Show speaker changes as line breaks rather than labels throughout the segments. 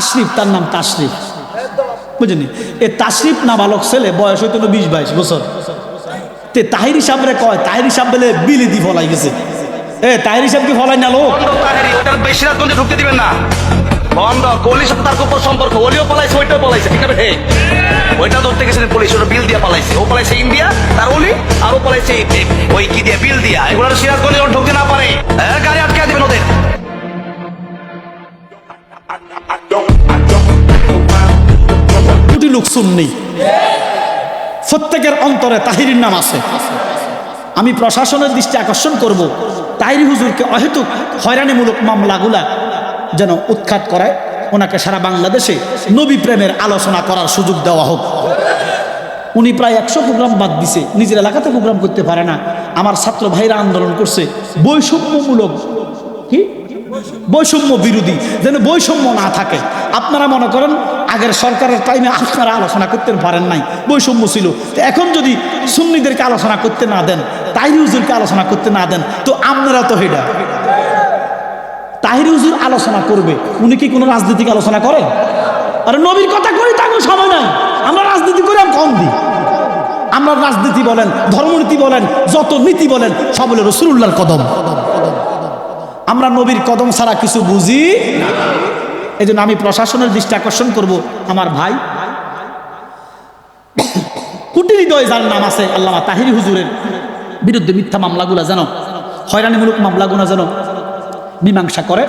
তাশরিফ, তার নাম তাশরিফ। বুঝলি এ তাশরিফ না বালক ছেলে? বয়স হইতো বিশ, বাইশ বছর। তে তাহির হিসাবরে কয়, তাহির হিসাব বলে বিলি দি ফলাই গেছে। এ, তাহির হিসাব কি ফলাই না, লোক?
বেশি পর্যন্ত ঢুকতে দিবেন না বন্ধ কোহলির সাথে তার খুব সম্পর্ক। ওলিও পালাইছে, ওইটাও পালাইছে, ঠিক আছে? ওইটা ধরতে গেছিলেন পুলিশ, ওটা বিল দিয়া পালাইছে। ও পালাইছে ইন্ডিয়া, তার ওলি আর ও পালাইছে ওই কি দিয়ে বিল দিয়া? এগুলো সিরাজগঞ্জে ঢুকতে না পারে। গাড়ি আটকে দিবেন ওদের।
লোক শুননি প্রত্যেকের অন্তরে তাহিরির নাম আছে। আমি প্রশাসনের দৃষ্টি আকর্ষণ করব। তাহিরি হুজুরকে অহেতুক হয়রানিমূলক মামলাগুলা যেন উৎখাত করায়, ওনাকে সারা বাংলাদেশে নবী প্রেমের আলোচনা করার সুযোগ দেওয়া হোক। উনি প্রায় একশো প্রোগ্রাম বাদ দিছে, নিজের এলাকাতে প্রোগ্রাম করতে পারে না। আমার ছাত্র ভাইরা আন্দোলন করছে। বৈষম্যমূলক কি? বৈষম্য বিরোধী, যেন বৈষম্য না থাকে। আপনারা মনে করেন, আগের সরকারের টাইমে আপনারা আলোচনা করতে পারেন নাই, বৈষম্য ছিল। তো এখন যদি সুন্নিদেরকে আলোচনা করতে না দেন তাহিরি হুজুরকে আলোচনা করতে না দেন, তো আপনারা তো হেডা। তাহিরি হুজুর আলোচনা করবে, উনি কি কোনো রাজনৈতিক আলোচনা করে? আরে নবীর কথা করি তাকে সময় নাই। আমরা রাজনীতি করে, আমি কম দিই। আমরা রাজনীতি বলেন, ধর্মনীতি বলেন, যত নীতি বলেন, সব হলো রসুল্লাহর কদম। আমরা নবীর কদম ছাড়া কিছু বুঝি এই জন্য আমি প্রশাসনের দৃষ্টি আকর্ষণ করব, আমার ভাই। কুটি হৃদয় যার নাম আছে আল্লামা তাহিরি হুজুরের বিরুদ্ধে মিথ্যা মামলাগুলো যেন, হয়রানিমূলক মামলাগুলো যেন মীমাংসা করে।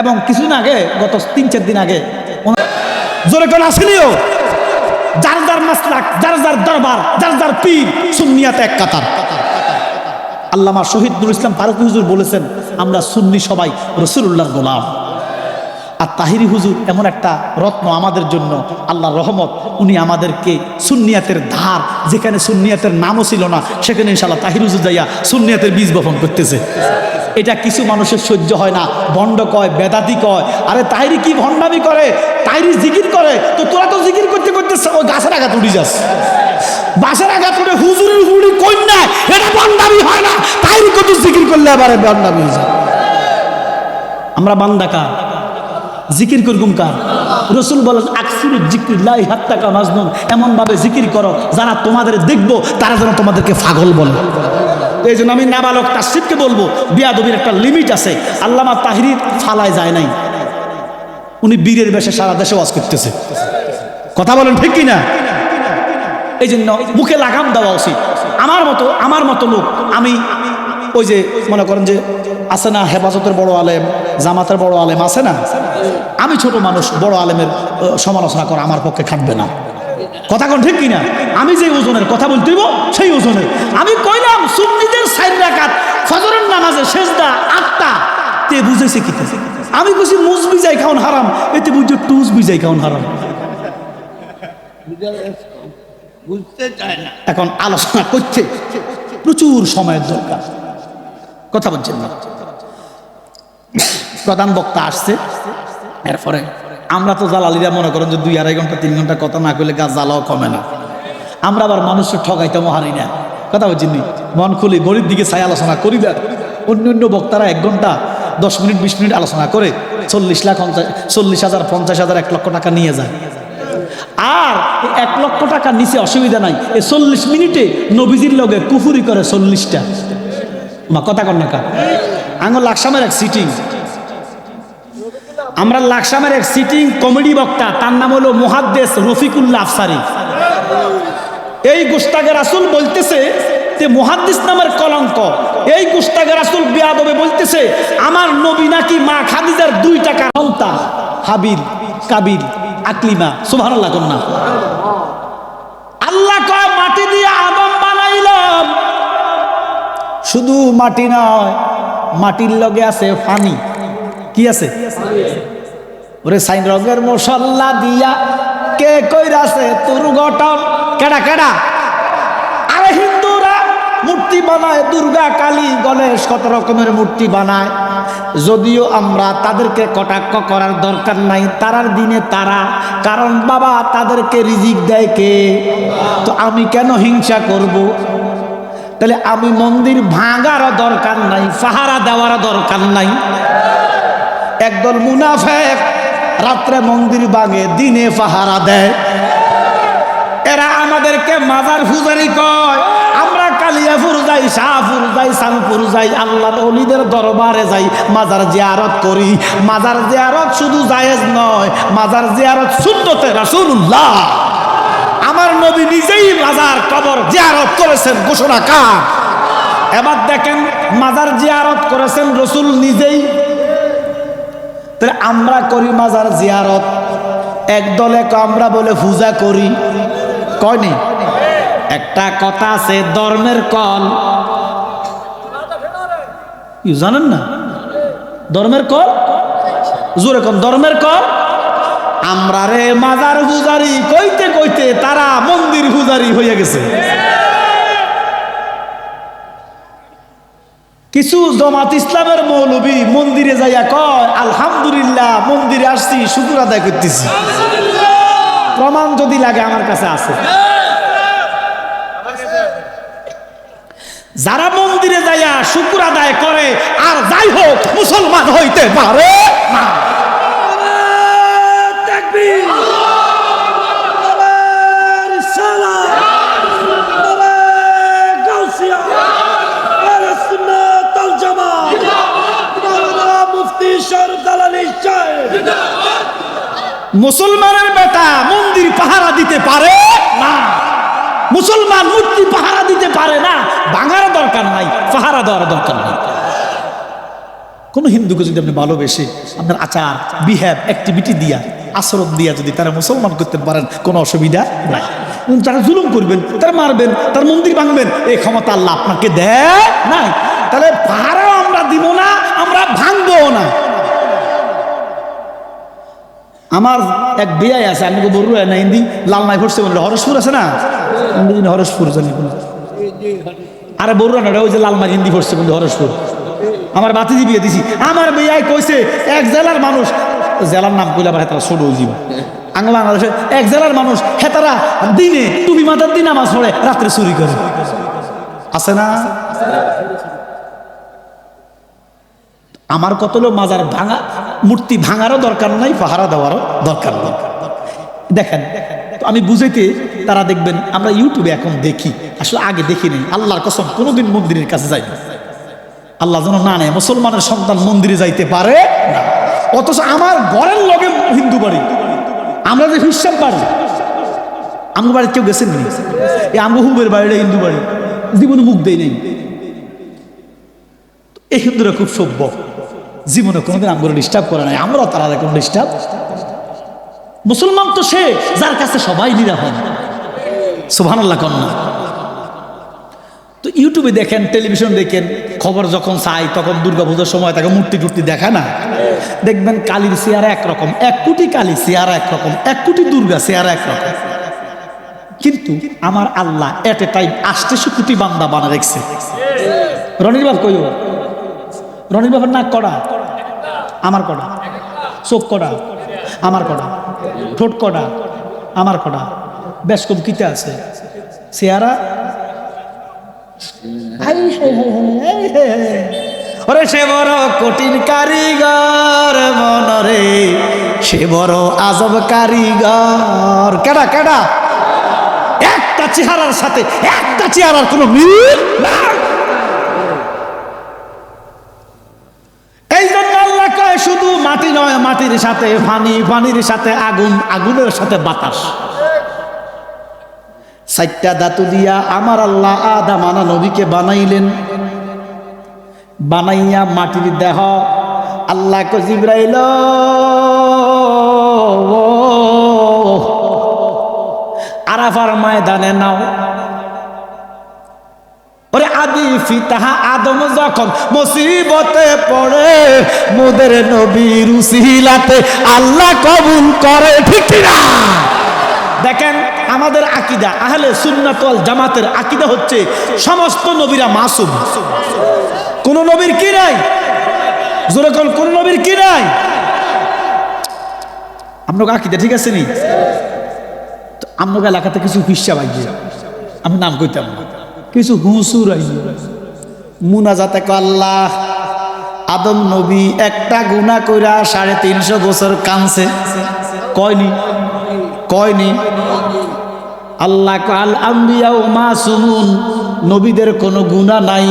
এবং কিছুদিন আগে, গত তিন চার দিন আগে জোরে কোন আসেনিও যার যার মাসলাক, যার যার দরবার, যার যার পীর, সুন্নিয়াতে এক কাতার। আল্লামা শহীদ নুর ইসলাম ফারুক হুজুর বলেছেন, আমরা সুন্নি সবাই রসুল্লাহর গোলাম। আর তাহিরি হুজুর এমন একটা রত্ন আমাদের জন্য, আল্লাহর রহমত, উনি আমাদেরকে সুন্নিয়াতের ধার, যেখানে সুন্নিয়াতের নামও ছিল না, সেখানে ইনশাল্লাহ তাহির হুজুর যাইয়া সুন্নিয়াতের বীজ বপন করতেছে। এটা কিছু মানুষের সহ্য হয় না ভণ্ড কয়, বেদাতি কয়, আরে তাহিরি কি ভণ্ডামি করে, তাহিরি জিকির করে, তো তোরা তো জিকির করতে করতে গাছের আঘাত উঠে যাস। বাসের আঘাত করে হুজুরের হুড়ি কন্যা এটা ভণ্ডামি হয় না। তাহিরি কত জিকির করলে আবার ভণ্ডামি হয়ে যায়। আমরা বান্দাকা জিকির করগুম কার? রসুল বলেন, আকসির জিকির লাই হাত্তাকা মাজনুন। এমন ভাবে জিকির করো, যারা তোমাদের দেখব, তারা যেন তোমাদেরকে পাগল বলে। এই জন্য আমি নাবালক তাসিফকে বলব, বিয়াদবির একটা লিমিট আছে। আল্লামা তাহিরি ফালায় যায় নাই। উনি বীরের বেশে সারা দেশে ওয়াজ করতেছে। কথা বলেন ঠিক কিনা? এই জন্য মুখে লাগাম দেওয়া উচিত। আমার মতো আমার মতো লোক, আমি ওই যে মনে করেন যে আছে না হেফাজতের বড় আলেম, জামাতের বড় আলেম আছে না? আমি ছোট মানুষ, বড় আলেমের সমালোচনা করা আমার পক্ষে খাটবে না। কথা কোন ঠিক কিনা? আমি যে ওজনের কথা বলতেইব সেই ওজনের। আমি কইলাম, সুন্নিদের সাইড রাকাত, ফজরের নামাজে শেষদা আটটা, তে বুঝেছে কি আমি কইছি, মুজ বিজাই খাওন হারাম, এতে বুঝছ টুজ বিজাই খাওন হারাম।
বুঝতে চায় না।
এখন আলোচনা করছে প্রচুর সময়ের দরকার। কথা বলছেন না। প্রধান বক্তা আসছে। এরপরে আমরা তো জালালিরা মনে করেন যে দুই আড়াই ঘণ্টা, তিন ঘণ্টা কথা না করলে গাছ জ্বালাও কমে না। আমরা আবার মানুষের ঠগাইতেও হারি না। কথা বলছেন নি? মন খুলি গরিব দিকে ছাই আলোচনা করি দেন অন্য অন্য বক্তারা এক ঘণ্টা, দশ মিনিট, বিশ মিনিট আলোচনা করে চল্লিশ লাখ পঞ্চাশ, চল্লিশ হাজার, পঞ্চাশ হাজার, এক লক্ষ টাকা নিয়ে যায়। আর এক লক্ষ টাকার নিচে অসুবিধা নাই। এই চল্লিশ মিনিটে নবীজির লগে কুফুরি করে চল্লিশটা। মা, কথা কর না কা। লাকসামের এক সিটিং আমরা লাকসামের এক সিটিং কমেডি বক্তা, তার নাম হলো মুহাদ্দেস রফিকুল্লাহ আফসারি। এই গুস্তাগের রাসুল বলতেছে যে মুহাদ্দিস নামের কলঙ্ক। এই গুস্তাগের রাসুল বিয়াদবে বলতেছে, আমার নবী নাকি মা খাদিজার দুই টাকা হাবিল, কাবিল। আকলিমা, সুবহানাল্লাহ কন্যা। আল্লাহ কয়, মাটি দিয়ে আদম বানাইলাম। শুধু মাটি নয়, মাটির লগে আছে ফানি। কি আছে? ওরে সাইন রঙের মশল্লা দিয়া কে কইরাছে গঠন? কেডা কেডা? আরে হিন্দুরা মূর্তি বানায়, দুর্গা কালী গণেশ কত রকমের মূর্তি বানায়। যদিও আমরা তাদেরকে কটাক্ষ করার দরকার নাই, তারার দিনে তারা, কারণ বাবা তাদেরকে রিজিক দেয় কে? তো আমি কেন হিংসা করব। তাহলে আমি মন্দির ভাঙারও দরকার নাই, পাহারা দেওয়ারও দরকার নাই। একদল মুনাফেক রাত্রে মন্দির বাগে দিনে পাহারা দেয়। এরা আমাদেরকে মাজার ফুজারি কয়। যাই, শাহপুর যাই সানপুর যাই, আল্লাহর অলিদের দরবারে যাই, মাজার জিয়ারত করি। মাজার জিয়ারত শুধু জায়েজ নয়, মাজার জিয়ারত সুন্নতে রাসূলুল্লাহ। আমার নবী নিজেই মাজার কবর জিয়ারত করেছেন, ঘোষণা কার? এবার দেখেন, মাজার জিয়ারত করেছেন রসুল নিজেই। আমরা করি মাজার জিয়ারত, এক দলে ক আমরা বলে পূজা করি। কয়নি? একটা কথা আছে, ধর্মের কল। জানেন না? ধর্মের কল? জোরে কন, ধর্মের কল? আমরা রে মাজার পূজারি কইতে কইতে তারা মন্দির পূজারি হয়ে গেছে। কিছু জমাত ইসলামের মৌলবী মন্দিরে যাইয়া কয়, আলহামদুলিল্লাহ, মন্দিরে আসছি, শুকুর আদায় করতেছি। প্রমাণ যদি লাগে আমার কাছে আছে। যারা মন্দিরে যাইয়া শুকুর আদায় করে, আর যাই হোক, মুসলমান হইতে পারে মুসলমানের বেটা মন্দির পাহারা দিতে পারে না। মুসলমান মূর্তি পাহারা দিতে পারে না। ভাঙার দরকার নাই, পাহারা দেওয়ার দরকার নাই। কোন হিন্দুকে যদি আপনি ভালোবেসে আপনার আচার, বিহেভ অ্যাক্টিভিটি দিয়া, আচরণ দিয়া যদি তারা মুসলমান করতে পারেন, কোনো অসুবিধা নাই। তারা জুলুম করবেন, তারা মারবেন, তার মন্দির ভাঙবেন, এই ক্ষমতা আল্লাহ আপনাকে দেয় নাই। তাহলে পাহারাও আমরা দিব না, আমরা ভাঙবো না। আমার এক বিয়াই আছে, আমি বড় না হিন্দি লাল নাই পড়ছে বলল হরসপুর আছে না? হিন্দি হরসপুর জানি আরে বড় না, ওই যে লালমাই হিন্দি পড়ছে বলল হরসপুর। আমার বাতিজি বিয়ে দিছি। আমার বিয়াই কইছে, এক জেলার মানুষ জেলার নাম কইলে আবার হেতারা ছোট জীব আঙ্গ বাংলাদেশে, এক জেলার মানুষ, হেতারা দিনে, তুমি মাথার দিন নামাজ পড়ে, রাত্রে চুরি করে। আছে না? আমার কত লোক মাজার ভাঙা, মূর্তি ভাঙারও দরকার নাই, পাহারা দেওয়ারও দরকার নেই। দেখেন তো আমি বুঝাইতে, তারা দেখবেন, আমরা ইউটিউবে এখন দেখি, আসলে আগে দেখি নেই, আল্লাহর কসম, কোনোদিন মন্দিরের কাছে যাই না। আল্লাহ যেন না নেয়, মুসলমানের সন্তান মন্দিরে যাইতে পারে না। অথচ আমার ঘরের লগে হিন্দু বাড়ি। আমরা যে হিসাব বাড়ি। আমার বাড়ি কেউ গেছেন নি? এই আমগো হুবের বাড়িটা হিন্দু বাড়ি। জীবনে মুখ দেয় নেই। এই হিন্দুরা খুব সভ্য। জীবনে কোনোদিন আমরা ডিস্টার্ব করে নাই, আমরাও তারা কোনো ডিস্টার্ব মুসলমান তো সে, যার কাছে সবাই নিরাপদ। সুবহানাল্লাহ কন্যা তো ইউটিউবে দেখেন, টেলিভিশন দেখেন, খবর যখন চাই, তখন দুর্গাপূজার সময় তাকে মূর্তি টুর্তি দেখায় না? দেখবেন কালীর চেয়ারা একরকম, এক কোটি কালী চেয়ারা একরকম, এক কোটি দুর্গা চেয়ারা একরকম। কিন্তু আমার আল্লাহ এট এ টাইম আষ্টেশো কোটি বান্দা বানা রেখছে। রনির বাপ কইও রনির বাবার নাক কড়া? আমার কড়া। চোখ কড়া? আমার কড়া। ঠোঁট কড়া? আমার কড়া। বেশ কম কিতে আছে? চেহারা? ওরে সে বড় কঠিন কারিগর মনরে। সে বড় আজব কারিগর। কেডা কেডা? একটা চেহারার সাথে একটা চেহারার কোনো মিল নাই এই জন্য আল্লাহ কয় শুধু মাটি নয়, মাটির সাথে পানি, পানির সাথে আগুন, আগুনের সাথে বাতাস। সাইটটা দাতু দিয়া আমার আল্লাহ আদা মানা নবীকে বানাইলেন। বানাইয়া মাটির দেহ আল্লাহ কো জিব্রাইল, আরাফার ময়দানে নাও। ওরে আদি ফিতাহা আদম যখন মুসিবতে পড়ে, মোদের নবীর উসিলাতে আল্লাহ কবুল করে, ঠিক না? দেখেন, আমাদের আকিদা, আহলে সুন্নাতল জামাতের আকিদা হচ্ছে সমস্ত নবীরা মাসুম। কোন নবীর কি নাই? জোরে কোন নবীর কি নাই? আপনাকে আকিদা, ঠিক আছে নি? তো আপনাকে এলাকাতে কিছু হিসাব আইয়ে আমি নাম কইতাম না। কিছু হুসুর মুনাজাতে আল্লাহ, আদম নবী একটা গুণা কইরা সাড়ে তিনশো বছর কানছে কয়নি? কয়নি? আল্লাহ কাল আম্বিয়া ও মাসুমুন, নবীদের কোনো গুণা নাই।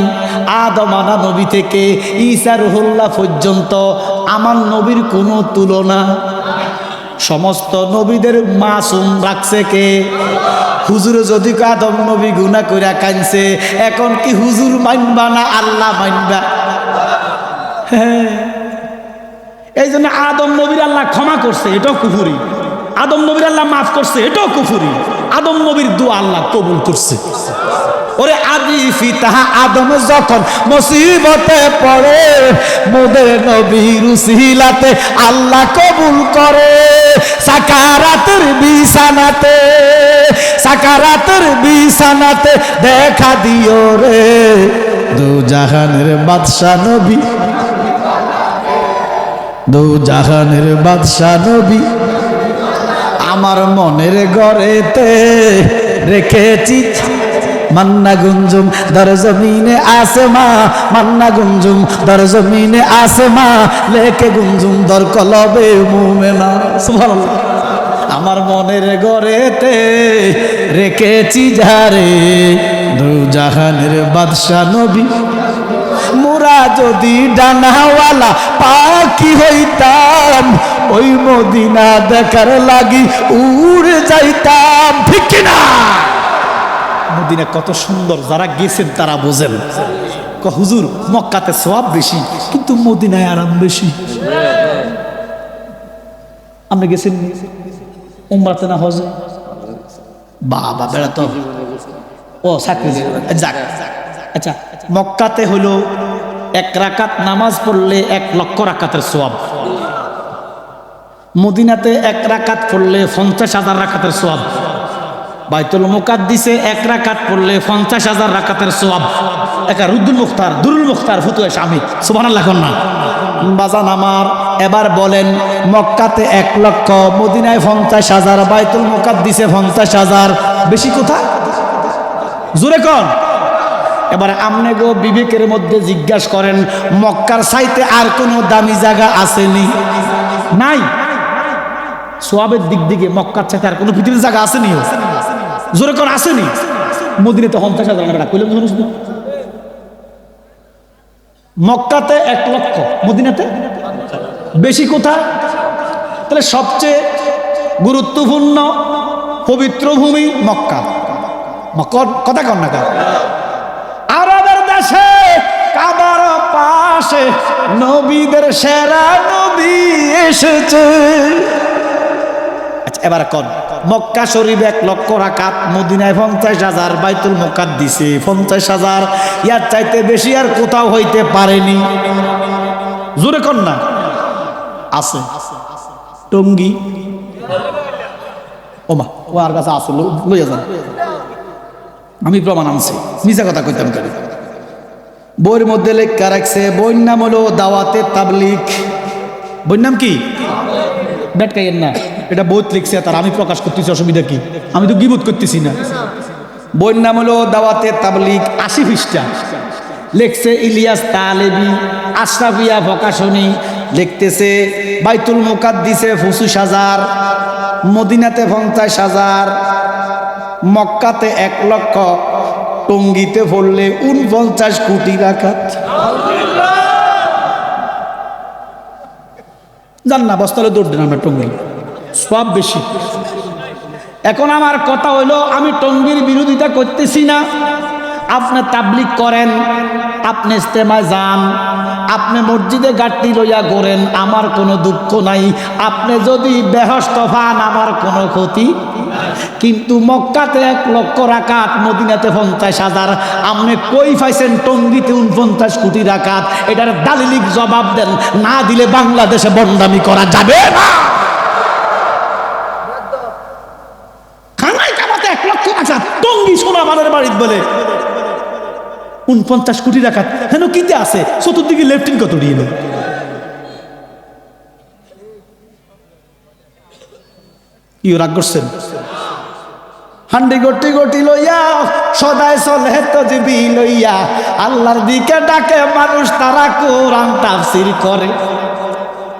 আদমানা নবী থেকে ঈসা রুহুল্লাহ পর্যন্ত আমার নবীর কোনো তুলনা। সমস্ত নবীদের মাসুম রাখছে কে? হুজুর যদি আদম নবী গুণা কইরা কানছে এখন কি হুজুর মানবা না আল্লাহ মানবা? হ্যাঁ। এই জন্য আদম নবীর আল্লাহ ক্ষমা করছে, এটাও কুফুরি। আদম নবীর আল্লাহ মাফ করছে, এটাও কুফুরি। আদম নবীর দোয়া আল্লাহ কবুল করছে। ওরে আদি ফিতাহা আদম যখন মুসিবতে পড়ে, মোদের নবীর উসিলাতে আল্লাহ কবুল করে, সাকারাতের বিছানাতে সাকারাতের বিছানাতে দেখা দিও রে। দু জাহানের বাদশা নবী। দু জাহানের বাদশা নবী। আমার মনের গড়েতে রেখেছি। মান্না গুঞ্জুম দর জমিনে আসমা মান্না গুঞ্জুম দর জমিনে আসমা লেকে গুঞ্জুম দর কলবে মুমেনা। সুবহানাল্লাহ। আমার মনের গড়েতে রেখেছি যারে দু জাহানের বাদশা নবী। মোরা যদি ডানাওয়ালা পাখি হইতাম, ওই মদিনা দেখার লাগি উড়ে যাইতাম, ঠিক কিনা? মদিনা কত সুন্দর, যারা গেছেন তারা বোঝেন। হুজুর, মক্কাতে সব বেশি, কিন্তু মদিনায় আরাম বেশি। আমরা গেছেন? উমরাতে না হজে? বাবা বেড়াতো ও চাকরি যাক। আচ্ছা মক্কাতে হলো এক রাকাত নামাজ পড়লে এক লক্ষ রাকাতের সোয়াব। মদিনাতে এক রাকাত পড়লে পঞ্চাশ হাজার রাকাতের সোয়াব। বাইতুল মুকাদ্দিসে এক রাকাত পড়লে পঞ্চাশ হাজার রাকাতের সোয়াব। একা রুদ্দুল মুখতার, দুরুল মুখতার, ফুতুয়ে স্বামী সুবান লাখন না বাজান আমার এবার বলেন, মক্কাতে এক লক্ষ, মদিনায় পঞ্চাশ হাজার, বাইতুল মুকাদ্দিসে পঞ্চাশ হাজার। বেশি কোথায় জোরে কন। এবার আমনে গো বিবেকের মধ্যে জিজ্ঞাসা করেন, মক্কার সাইতে আর কোনো দামি জায়গা আসেনি? নাই। সোয়াবের দিক দিকে মক্কার সাথে আর কোনো পৃথিবীর জায়গা আসেনি জোরে কর আসেনি? মদিনাতে পঞ্চাশ হাজার মক্কাতে এক লক্ষ, মদিনাতে বেশি কোথায় তাহলে সবচেয়ে গুরুত্বপূর্ণ পবিত্র ভূমি মক্কা। কথা কন না আরবের দেশে, কাবার পাশে নবীদের সেরা নবী এসেছে। আচ্ছা এবার কন। মক্কা শরীফ এক লক্ষ রাকাত, মদিনায় পঞ্চাশ হাজার, বাইতুল মক্কাত দিছে পঞ্চাশ হাজার। ইয়ার চাইতে বেশি আর কোথাও হইতে পারেনি। জোরে কন না। আছে। টঙ্গি। ওমা, ও আর কাছে আছে লইয়া যান আমি প্রমাণ আনছি মিশা কথা কইতাম কেন? বইয়ের মধ্যে লেখা রাখছে বইর নাম হলো দাওয়াতে তাবলিক বইর নাম কি? বেটকাইয়েন না। এটা বইত লিখছে, তার আমি প্রকাশ করতেছি, অসুবিধা কি? আমি তো গিবোধ করতেছি না। বইর নাম হলো দাওয়াতে তাবলিক আশি পৃষ্ঠা। লিখছে ইলিয়াস তালেবি, আশরাফিয়া প্রকাশনী লিখতেছে বাইতুল মুকাদ্দিসে পঁচিশ হাজার, মদিনাতে পঞ্চাশ হাজার, মক্কাতে এক লক্ষ, টঙ্গিতে পড়লে উনপঞ্চাশ কোটি রাখাত জান না, বস্তালে দৌড় দেন আমরা টঙ্গি সব বেশি। এখন আমার কথা হইল, আমি টঙ্গির বিরোধিতা করতেছি না। আপনি তাবলিক করেন, আপনি ইস্তেমায় যান, আপনি মসজিদে গাড়ি লইয়া করেন আমার কোনো দুঃখ নাই। আপনি যদি বেহস্ত পান আমার কোনো ক্ষতি কিন্তু মক্কাতে এক লক্ষ রাকাত, মদিনাতে পঞ্চাশ হাজার। আপনি কই পাইছেন টঙ্গিতে উনপঞ্চাশ কোটি রাকাত? এটার দালিলিক জবাব দেন, না দিলে বাংলাদেশে বন্ডামি করা যাবে না খানায় কামাতে এক লক্ষ টাকা টঙ্গি সোনা মানের বাড়িতে বলে উনপঞ্চাশ কোটি টাকা। হেন কিতে আছে? চতুর্দিকে লেফটিন কত দিয়ে কি রাগ করছেন? হান্ডি গটি গটি লইয়া সদাই চলে তো জিবি লইয়া, আল্লাহর দিকে ডাকে, মানুষ তারা কোরআন তাফসির করে।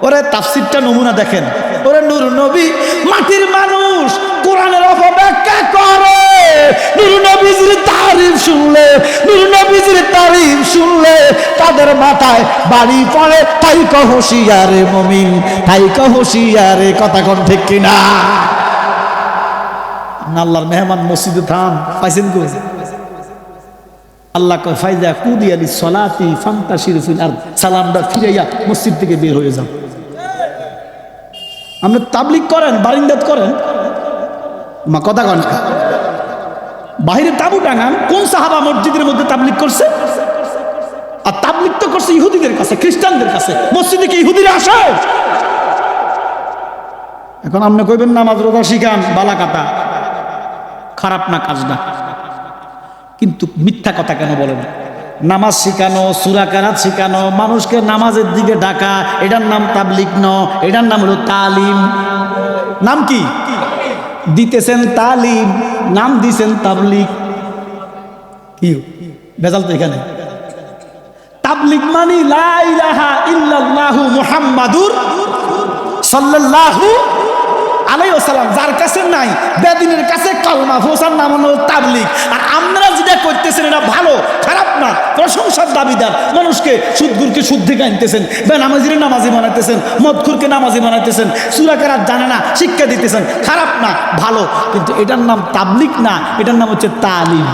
ওরে তাফসিরটা নমুনা দেখেন। ওরে নূর নবী, মাটির মানুষ কোরআনের অপব্যাখ্যা করে। নূর নবীজির তারিফ শুনলে, নূর নবীজির তারিফ শুনলে তাদের মাথায় বাড়ি পড়ে, তাই কহসিয়ারে মমিন, তাই কহসিয়ারে কথা কোন ঠিক কিনা? আল্লাহর মেহমান মসজিদে থাম, পাইছেন কো আল্লাহ কয়, ফাইজা কুদি আলি সলাতি ফান্তা শিরফিল আর সালামটা ফিরাইয়া মসজিদ থেকে বের হয়ে যান আপনি তাবলিক করেন, বারিন্দাত করেন। মা কথা কন। বাহিরে তাবু টাঙান, কোন সাহাবা মসজিদের মধ্যে তাবলিক করছে? আর তাবলিক তো করছে ইহুদিদের কাছে, খ্রিস্টানদের কাছে। মসজিদে কি ইহুদিরা আসে? এখন আপনি কইবেন নামাজ রোজা শিখান, বালা কাটা খারাপ না, কাজ না। কিন্তু মিথ্যা কথা কেন বলেন? নামাজ শিখানো, সুরা কারাত শিখানো, মানুষকে নামাজের দিকে ডাকা, এটার নাম তাবলিক ন, এটার নাম হলো তালিম। নাম কি? দিতেছেন তালিম, নাম দিছেন তাবলিক কি? বেজাল তো এখানে। তাবলিক মানি লা ইলাহা ইল্লাল্লাহু মুহাম্মাদুর সাল্লাল্লাহু আলাই যার কাছে নাই, বেদিনের কাছে কালমা ফোসার নাম হলো তাবলিক আর আপনারা যেটা করতেছেন, এটা ভালো, খারাপ না, প্রশংসার দাবিদার। মানুষকে সুদগুরকে সুদ থেকে আনতেছেন বে নামাজিরে নামাজি বানাইতেছেন মদখুরকে নামাজি বানাইতেছেন সুরাকারাত জানে না, শিক্ষা দিতেছেন। খারাপ না, ভালো। কিন্তু এটার নাম তাবলিক না, এটার নাম হচ্ছে তালিম।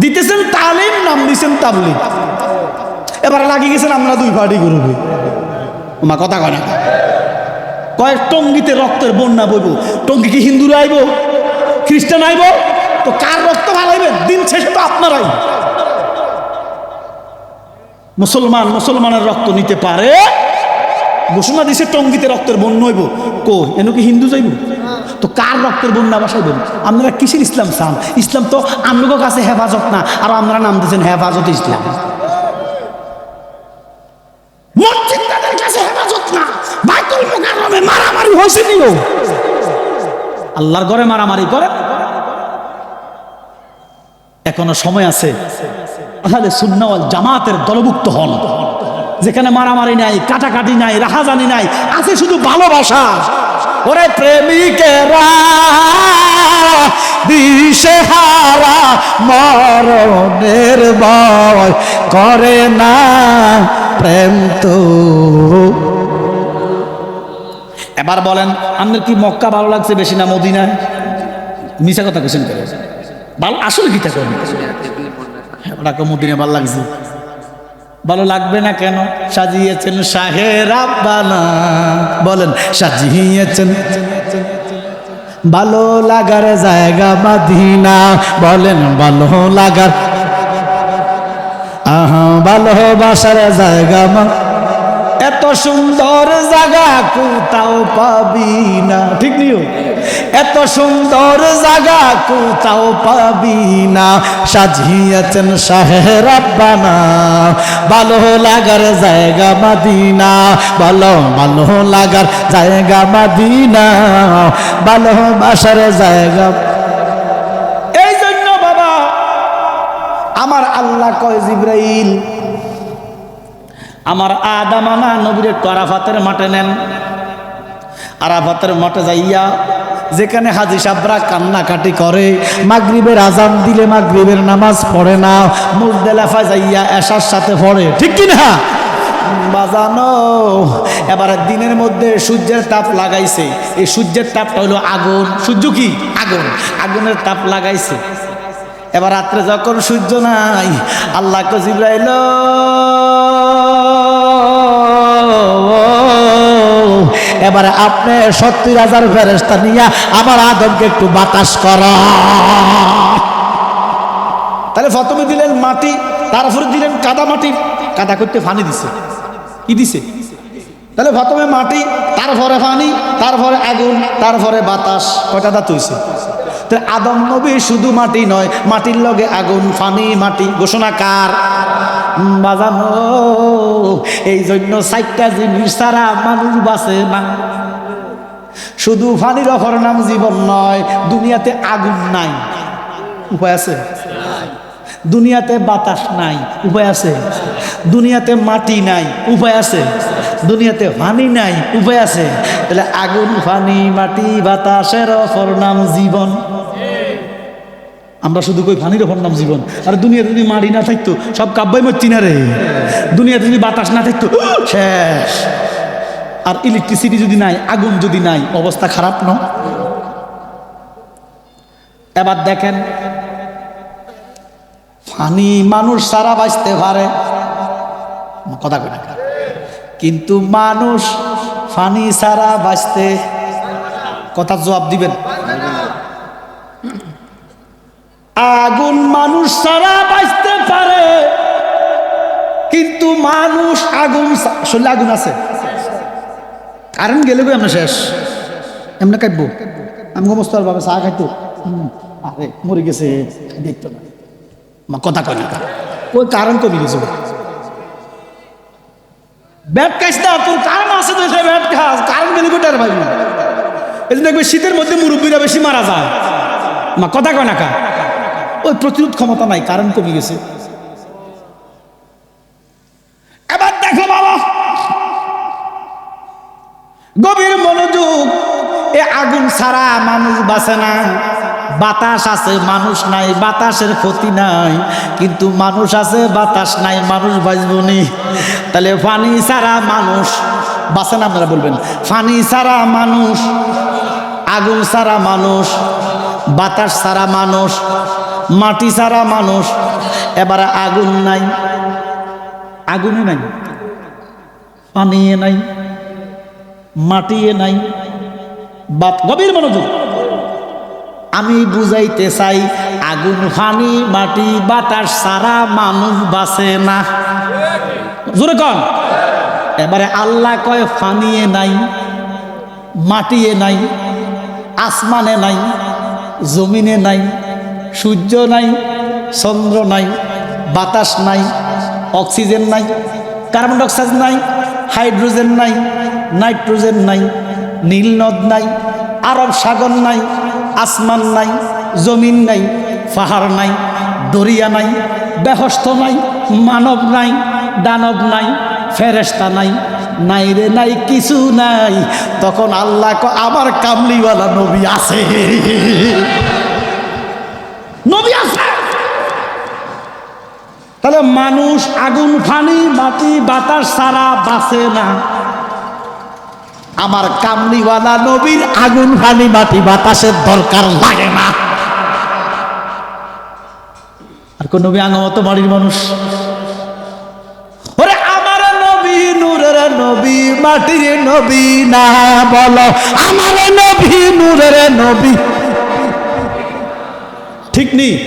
দিতেছেন তালিম, নাম দিছেন তাবলিক। এবার লাগিয়ে গেছেন আমরা দুই পার্টি করবে মা কথা কয় না। কয়েক টঙ্গিতে রক্তের বন্যা বইব। টঙ্গি কি হিন্দুরা আইব? খ্রিস্টান আইব? তো কার রক্ত ভালাইবেন দিন শেষে তো আপনারাই। মুসলমান মুসলমানের রক্ত নিতে পারে? ঘোষণা দিছে টঙ্গিতে রক্তের বন্যা হইব। কো এন কি হিন্দু যাইব? তো কার রক্তের বন্যা বাসাইবেন আপনারা কিসের ইসলাম চান? ইসলাম তো আমগো কাছে হেফাজত না, আর আপনারা নাম দিয়েছেন হেফাজত ইসলাম। হেফাজত না আল্লাহর ঘরে মারামারি করে এখনও সময় আছে। তাহলে সুন্নাওয়াল জামাতের দলভুক্ত হন। যেখানে মারামারি নাই, কাটাকাটি নাই, রাহাজানি নাই, আছে শুধু ভালোবাসা। ওরে প্রেমিকেরা দিশে হারা মরণের ভয় করে না প্রেম তো। এবার বলেন, আপনার কি মক্কা ভালো লাগছে বেশি না মদিনায়? মিশা কথা করে ভালো আসলে কি থাকে ওটাকে মদিনা ভালো লাগছে। ভালো লাগবে না কেন? সাজিয়েছেন শাহের আব্বানা বলেন, সাজিয়েছেন। ভালো লাগার জায়গা মাদিনা। বলেন, ভালো লাগার আহা ভালোবাসার জায়গা মা এত সুন্দর জায়গা কোথাও পাবি না। ঠিক নিও। এত সুন্দর জায়গা কোথাও পাবি না। সাজিয়েছেন শাহের আব্বানা। ভালো লাগার জায়গা মাদিনা। ভালো ভালো লাগার জায়গা মাদিনা। ভালোবাসার জায়গা। এই জন্য বাবা, আমার আল্লাহ কয় জিব্রাইল আমার আদামানা নবীর একটু আরাফাতের মাঠে নেন। আরাফাতের মাঠে যাইয়া যেখানে হাজি সাবরা কান্নাকাটি করে, মাগরিবের আজান দিলে মাগরিবের নামাজ পড়ে না, মুজদেলাফা যাইয়া এসার সাথে পড়ে। ঠিক কি না বাজানো এবার দিনের মধ্যে সূর্যের তাপ লাগাইছে। এই সূর্যের তাপটা হলো আগুন। সূর্য কি? আগুন। আগুনের তাপ লাগাইছে। এবার রাত্রে যখন সূর্য নাই, আল্লাহ জিব্রাইল, এবারে আপনি সত্তর হাজার ফেরেস্তা নিয়ে আমার আদমকে একটু বাতাস করা। তাহলে প্রথমে দিলেন মাটি তারপরে দিলেন কাদা মাটি, কাদা করতে ফানি দিছে। কি দিছে? তাহলে প্রথমে মাটি, তারপরে পানি, তারপরে আগুন, তারপরে বাতাস, কয়টা দাঁত হইছে? তো আদম নবী শুধু মাটি নয়, মাটির লগে আগুন, ফানি মাটি। ঘোষণা কার? বাজানো। এই জন্য চারটা জিনিস ছাড়া মানুষ বাঁচে না। শুধু ফানির অপর নাম জীবন নয়, দুনিয়াতে আগুন নাই। উপায় আছে? দুনিয়াতে বাতাস নাই। উপায় আছে? দুনিয়াতে মাটি নাই। উপায় আছে? দুনিয়াতে পানি নাই উপায় আছে। তাহলে আগুন পানি মাটি, বাতাসের অপর নাম জীবন। আমরা শুধু কই ফানির অপর নাম জীবন। আর দুনিয়াতে যদি মাটি না থাকতো, সব কাব্যই মরছি না রে। দুনিয়াতে যদি বাতাস না থাকতো, শেষ। আর ইলেকট্রিসিটি যদি নাই, আগুন যদি নাই, অবস্থা খারাপ ন? এবার দেখেন, ফানি মানুষ সারা বাঁচতে পারে। কথা না। কিন্তু মানুষ ফানি সারা বাঁচতে কথা জবাব দিবেন। আগুন মানুষ সারা বাঁচতে পারে, কিন্তু মানুষ আগুন শরীরে আগুন আছে। কারেন্ট গেলে গো আমরা শেষ? এমনি কাটব। আমি সমস্ত ভাবে চা খাইতো। আরে মরে গেছে, দেখতো না। কথা কয় না ওই কারণ কমে গেছে? ব্যাট খাইস না, তোর কারণ আছে তো সে ব্যাট খাস, কারণ গেলে কোটার ভাই? এই জন্য দেখবে শীতের মধ্যে মুরব্বীরা বেশি মারা যায়। মা, কথা কয় না কা? ওই প্রতিরোধ ক্ষমতা নাই, কারণ কমে গেছে। এবার দেখো বাবা, গভীর মনোযোগ, এ আগুন ছাড়া মানুষ বাঁচে না। বাতাস আছে, মানুষ নাই, বাতাসের ক্ষতি নাই। কিন্তু মানুষ আছে, বাতাস নাই, মানুষ বাঁচবনি তাহলে পানি ছাড়া মানুষ বাঁচে না আপনারা বলবেন পানি ছাড়া মানুষ, আগুন ছাড়া মানুষ, বাতাস ছাড়া মানুষ, মাটি ছাড়া মানুষ, এবারে আগুন নাই, আগুনে নাই, পানিয়ে নাই, মাটিয়ে নাই বাত গভীর মনোযোগ। আমি বুঝাইতে চাই, আগুন পানি মাটি, বাতাস সারা মানুষ বাঁচে না। জোরে কন। এবারে আল্লাহ কয়, ফানিয়ে নাই, মাটিয়ে নাই, আসমানে নাই, জমিনে নাই, সূর্য নাই, চন্দ্র নাই, বাতাস নাই, অক্সিজেন নাই, কার্বন ডাইঅক্সাইড নাই, হাইড্রোজেন নাই, নাইট্রোজেন নাই, নীল নদ নাই, আরব সাগর নাই আসমান নাই, জমিন নাই, পাহাড় নাই, দরিয়া নাই, বেহস্ত নাই, মানব নাই, দানব নাই ফেরেস্তা নাই নাই রে নাই, কিছু নাই। তখন আল্লাহ আমার কামলিওয়ালা নবী আছে। নবী আছে। তাহলে মানুষ আগুন, ফানি, মাটি, বাতাস সারা বাঁচে না। আমার কামলিওয়ালা নবীর আগুন, ফানি মাটি, বাতাসের দরকার লাগে না। আর কোন নবী আঙ্গমত বাড়ির মানুষ? ঠিক নি?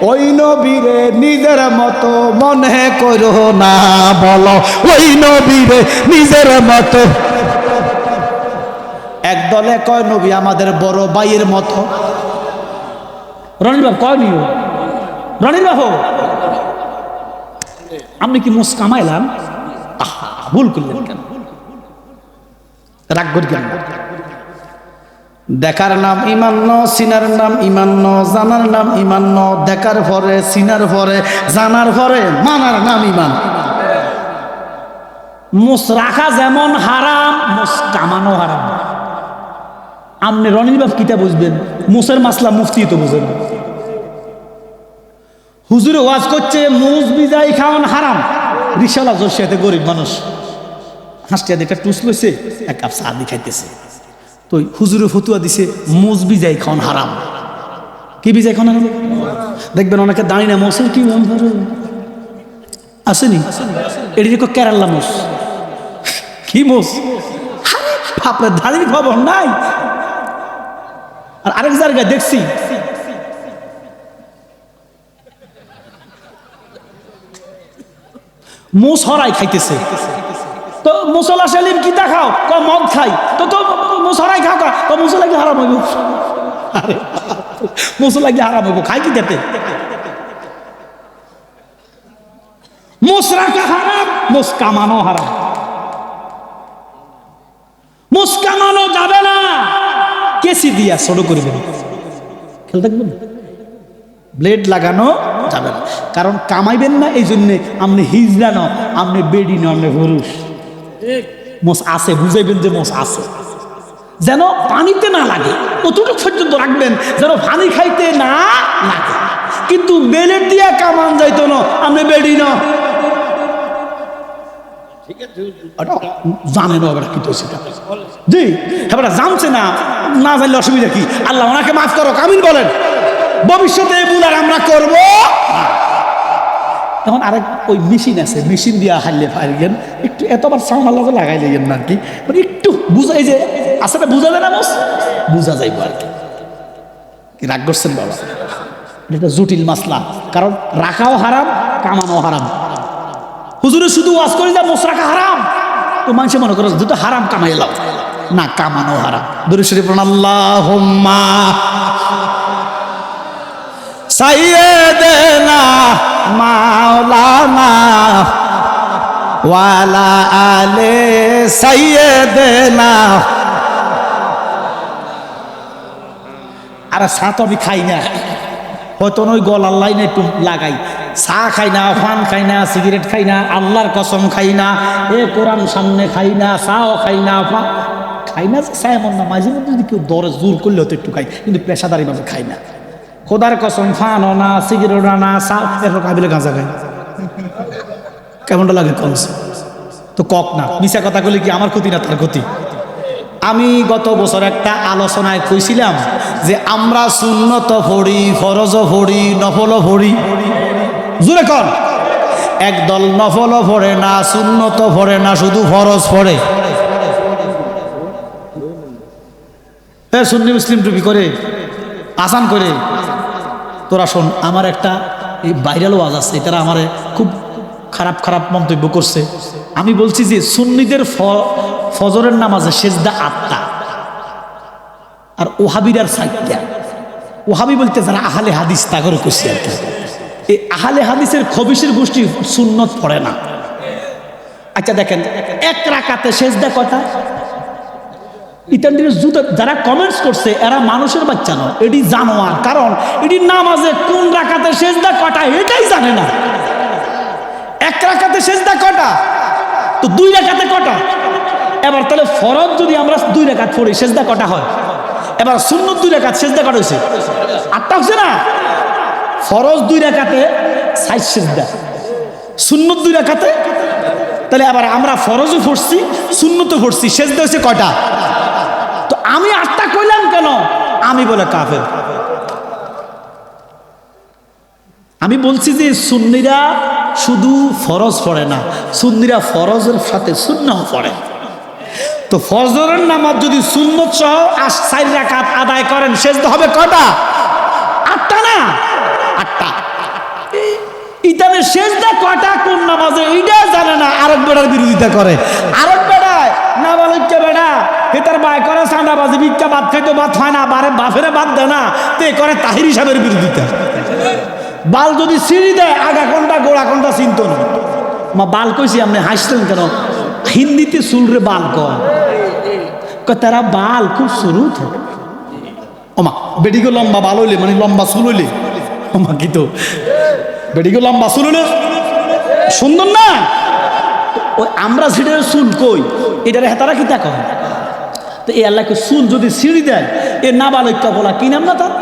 ওই নবীরে নিজের মতো মনে করো না বলো। ওই নবীরে নিজের মতো একদলে কয় নবী? আমাদের বড় ভাইয়ের মতো। রনির বাবু কয় নিও রনির বাবু আপনি কি মুস কামাইলাম? আহা ভুল করলেন কেন? রাগ করি কেন? দেখার নাম ইমান্য সিনার নাম ইমান্য জানার নাম ইমান্য দেখার পরে সিনার পরে জানার পরে মানার নাম ইমান। মুস রাখা যেমন হারাম মুস কামানো হারাম। আপনি রনিল বাপ কিতা বুঝবেন, মুসের মাসলা মুফতি তো বুঝেন। হুজুরে ওয়াজ করছে মুস বিজাই খাওয়ান হারাম। রিসালা জোরসিয়াতে গরিব মানুষ। হাঁসটিয়া দেখে টুস লইছে, এক কাপ চা দি খাইতেছে। তো হুজুরে ফতুয়া দিছে, মুজ বিজাই খাওয়ান হারাম। কি বিজাই খাওয়ান হারাম? দেখবেন অনেকে দাঁড়িয়ে না, মোসের কি মন ধরে? আসেনি? এটি দেখো কেরালা মোস। কি মোস? আপনার দাঁড়িয়ে খবর নাই? আর আরেক জায়গায় দেখছি। মোস হরাই খাইতেছে। তো মুসলা সেলিম কি দেখাও? ক মদ খাই। তো তো মুসলাই খাও কা তো মুসলা কি হারাম হইব? মুসলা কি হারাম হইব? খাই কি দেতে? মুস রাখা হারাম মুস কামানো হারাম। মুস্কামানো যাবে কেসি দিয়া ছোট করে দেবে খেয়াল থাকবেন ব্লেড লাগানো যাবে না। কারণ কামাইবেন না এই জন্যে আপনি হিজড়া ন আপনি বেডি ন আপনি পুরুষ মোষ আছে বুঝাইবেন যে মোষ আছে। যেন পানিতে না লাগে কতটুকু পর্যন্ত রাখবেন যেন পানি খাইতে না লাগে। কিন্তু বেলের দিয়া কামান যাইতো না আপনি বেডি ন জানে না এবার কি জি এবার জানছে না না জানলে অসুবিধা কি? আল্লাহ ওনাকে মাফ করো কামিন বলেন। ভবিষ্যতে এই ভুল আর আমরা করব না। এখন আরেক ওই মেশিন আছে মেশিন দিয়ে হারলে একটু এতবার সাউন্ড লগে লাগাই লাগেন না আর কি। মানে একটু বুঝাই যে আসলে বুঝা যায় না বস? বুঝা যাইব আর কি। রাগ করছেন বাবা? এটা জটিল মাসলা। কারণ রাখাও হারাম কামানো হারাম। হুজুরে শুধু ওয়াজ করে যা মোশ রাখা হারাম। তো মানুষে মনে করে দুটো হারাম কামাই লাও। না, কামানো হারাম। দূরে শরীফ আল্লাহ সাইয়েদেনা মাওলানা ওয়ালা আলে সাইয়েদেনা আর চা তো আমি খাই না। হয়তো ওই গলার লাইনে একটু লাগাই। চা খাই না ফান খাই না, সিগারেট খাই না, আল্লাহর কসম খাই না, এ কোরআন সামনে খাই না, চাও খাই না ফা খাই না, চা এমন না, মাঝে মধ্যে যদি কেউ দরে জোর করলে হয়তো একটু খাই কিন্তু পেশাদারিভাবে খাই না। খোদার কসম ফানও না, সিগারেটও না চা এরকম কাবিলে গাঁজা খাই কেমনটা লাগে কনস? তো কক না মিশা কথা বলে কি আমার ক্ষতি না তার ক্ষতি? আমি গত বছর একটা আলোচনায় কইছিলাম যে আমরা শূন্যত ফড়ি ফরজ ফড়ি নফল ফড়ি জুড়ে কর একদল নফল ফড়ে না সুন্নত ফড়ে না, শুধু ফরজ ফড়ে এ সুন্নি মুসলিম টুপি করে, আসান করে। তোরা শোন, আমার একটা এই ভাইরাল ওয়াজ আছে তারা আমার খুব খারাপ খারাপ মন্তব্য করছে। আমি বলছি যে, সুন্নিদের ফজরের নামাজে সেজদা আটটা, আর ওহাবিরার সাইটটা ওহাবি বলতে যারা আহালে হাদিস, তাগর করছি আর কি। এই আহালে হাদিসের খবিসের গোষ্ঠী সুন্নত পড়ে না। আচ্ছা দেখেন, এক রাকাতে সেজদা কটা ইত্যাদি যারা কমেন্টস করছে, এরা মানুষের বাচ্চা নয়, এটি জানোয়ার। কারণ এটি নামাজে কোন রাখাতে সেজদা কটা এটাই জানে না। এক রাখাতে সেজদা কটা তো দুই রেখাতে কটা এবার তাহলে ফরজ যদি আমরা দুই রেখাত পড়ি, সেজদা কটা হয়? এবার শূন্য দুই রেখাত সেজদা কটা হয়েছে আটটা হচ্ছে না? ফরজ দুই রেখাতে সাইজ সেজদা। শূন্য দুই রেখাতে তাহলে আবার আমরা ফরজও পড়ছি শূন্যতে পড়ছি, সেজদা হচ্ছে কটা তো আমি আটটা কইলাম কেন? আমি বলে কাফের। আমি বলছি যে সুন্নিরা শুধু ফরজ পড়ে না, সুন্নিরা ফরজের সাথে সুন্নাহ পড়ে। তো ফজরের নামাজ যদি সুন্নত সহ চার রাকাত আদায় করেন শেষ হবে কটা আটটা না? ইতানে শেষদা কটা কোন নামাজে? এইটা জানে না। আরেক বেড়ার বিরোধিতা করে। আরেক বেড়ায় না বলিচ্ছে বেড়া হেতার বাই করে চাঁদাবাজি, ভিক্ষা বাদ খাইতো বাদ হয় না, বারে বাফেরে বাদ দেয় না, তে করে তাহির হিসাবের বিরোধিতা। বাল যদি সিঁড়ি দেয়, আগা কোনটা, গোড়া কোনটা চিন্ত না। মা, বাল কইছি, আপনি হাসতেন কেন? হিন্দিতে সুলরে বাল কয়। তারা বাল খুব সরু থাকে ওমা বেডিকে লম্বা বাল হইলে মানে লম্বা চুল হইলে। ওমা কি তো? বেডিকে লম্বা চুল সুন্দর না? ওই আমরা সিটের চুল কই? এটারে হেতারা কি কয়? তো এই আল্লাহকে চুল যদি সিঁড়ি দেয়, এ না বালক্য বলা কি নাম না তার?